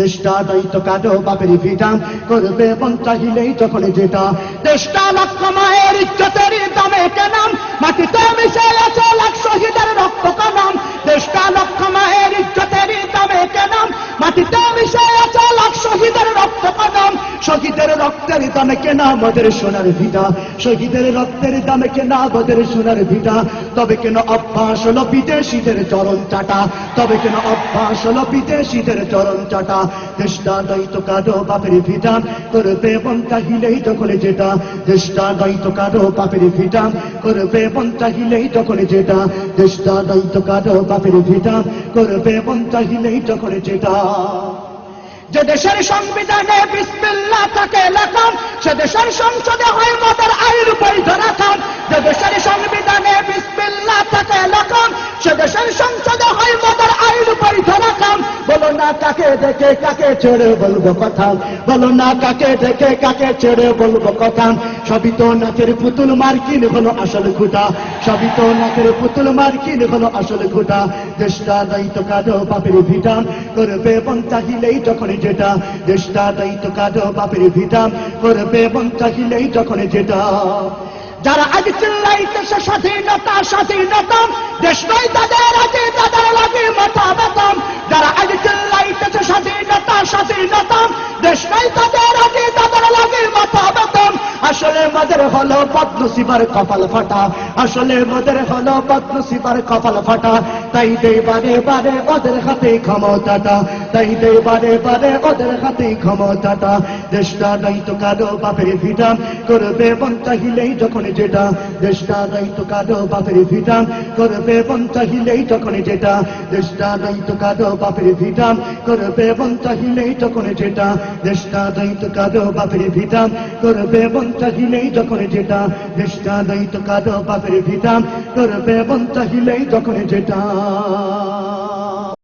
দেশটা দায়িত্ব কাটো বাপের ভিটা করবে মন চাহিলেই যখন যেটা। দেশটা লক্ষ মায়ের ইজ্জতের দামে কেনাম। মাটিতে মিশে আছে লাখ শহীদের রক্ত কানাম দেশটা লক্ষ মায়ের ইজ্জতের দামে কেনাম। মাটিতে মিশে আছে লাখ শহীদের রক্ত শহীদের রক্তের দামে কেনা আমাদের সোনার ভিটা। শহীদের রক্তের দামে কেনা আমাদের সোনার ভিটা। তবে কেন অভ্যাস হলো বিদেশিদের চরণ চাটা? তবে কেন অভ্যাস হলো বিদেশিদের চরণ চাটা? দেশটা দায়িত্ব কাটো বাপের ভিটা। করবে মন চাহিলেই যখন যেটা। দেশটা দায়িত্ব কাটো বাপের ভিটা। করবে মন চাহিলেই যখন যেটা। দেশটা দায়িত্ব কাটো বাপের ভিটা। করবে মন চাহিলেই যখন যেটা। যে দেশের সংবিধানে বিসমিল্লা থাকে লেখান সে দেশের সংসদে হয় মদের আইন বৈধ রাখান যে দেশের সংবিধানে না কাকে ছেড়ে বলব কথা? বলো না কাকে দেখে কাকে ছেড়ে বলব কথা? সবই তো নাচের পুতুল মার্কিন হলো আসল খুঁটা। সবই তো নাচের পুতুল মার্কিন হলো আসল খুঁটা। দেশটা দায়িত্ব কাজো বাপের ভিটা। করবে মন চাহিলেই যখন যেটা। দেশটা দায়িত্ব কাজো বাপের ভিটা। করবে মন চাহিলেই যখন যেটা। যারা আজ চিল্লাইতেছে স্বাধীনতা স্বাধীনতা। দেশ নয় তাদের আগে। স্বাধীনতা দেশ নাই তাদের আগে, তাদের লাগে মাথা বেতন। আসলে মাদের হলো পদ্মশিবার কপাল ফাটা। আসলে মাদের হলো পদ্মশিবার কপাল ফাটা। তাই দেবারে বারে ওদের হাতে ক্ষমতাটা। তাই দে বারে বারে ওদের হাতে ক্ষমতাটা। দেশটা দায়িত্ব কারও বাপের ভিটা। করবে মন চাহিলেই যখন যেটা। দেশটা দায়িত্ব কারও বাপের ভিটা। করবে মন চাহিলেই যখন যেটা। দেশটা দায়িত্ব কারও বাপের ভিটা। করবে মন চাহিলেই যখন যেটা। দেশটা দায়িত্ব কারও বাপের ভিটা। করবে মন চাহিলেই যখন যেটা। দেশটা দায়িত্ব কারও বাপের ভিটা। করবে মন চাহিলেই যখন যেটা।